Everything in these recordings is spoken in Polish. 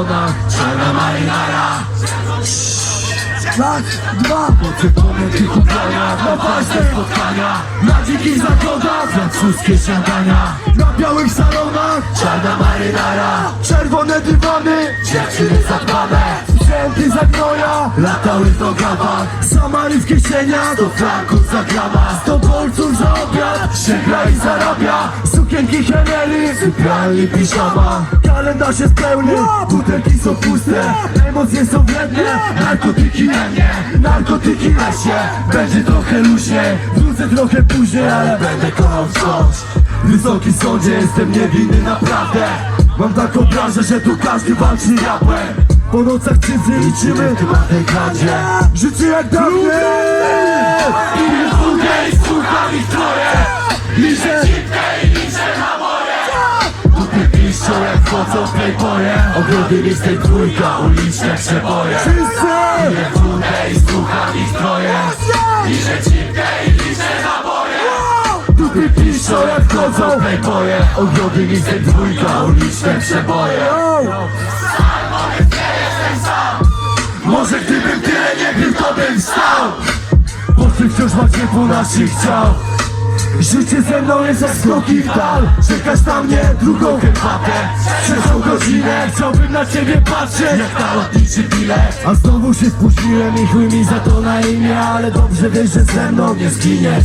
salonach Czarna marynara Raz, dwa. Poczytamy tych ubraniach Na ważne spotkania. Na dzikich zachodach Francuskie śniadania Na białych salonach Czarna marynara Czerwone dywany Dziewczyny zadbane Sprzęty za gnoja Latały w nogawach. Samary w kieszeniach Do franków za grama Sto dolców za obiad gra i zarabia Sukienki Henry Sypialni piżama. Kalendarz jest pełny. Butelki są puste. Emocje są wredne Narkotyki na mnie. Narkotyki na się. Będzie trochę luźniej. Wrócę trochę później, Ale będę kochał wciąż. Wysoki sądzie jestem niewinny naprawdę. Mam taką branżę, że tu każdy walczy rapem Po nocach cyfry liczymy. Ma tej kradzie Życie jak dawniej wchodzą playboye Ogrody listy dwójka, uliczne przeboje Wszyscy! Piję wódę i słucham ich troje. Liczę cipkę i liczę na moje Dupy piszczą jak wchodzą playboye Ogrody listy dwójka, uliczne przeboje Może gdybym tyle nie pił, to bym wstał. Bo ty wciąż macie po naszych ciał Życie ze mną jest jak skoki w dal. Czekasz na mnie drugą Herbatę, Trzecią godzinę Chciałbym na ciebie patrzeć. Jak na lotniczy bilet A znowu się spóźniłem i chuj mi za to na imię Ale dobrze wiesz, że ze mną nie zginiesz.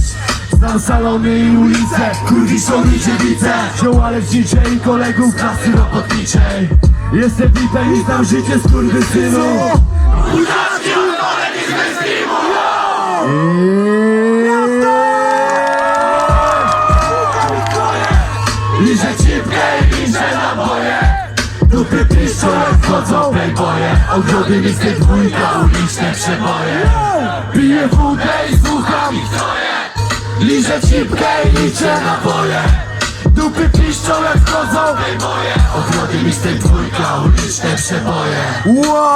Znam salony i ulice Kurwiszą mi dziewice. Ziołale w dzicze i kolegów klasy robotniczej. Jestem vipem i znam życie skurwysynu Udaczki odpalę wchodzą playboye Ogrody listy dwójka, uliczne przeboje. Piję wódę i słucham. Liczę cipkę i liczę naboje Dupy piszczą jak wchodzą. Playboye Ogrody listy dwójka, uliczne przeboje. Wow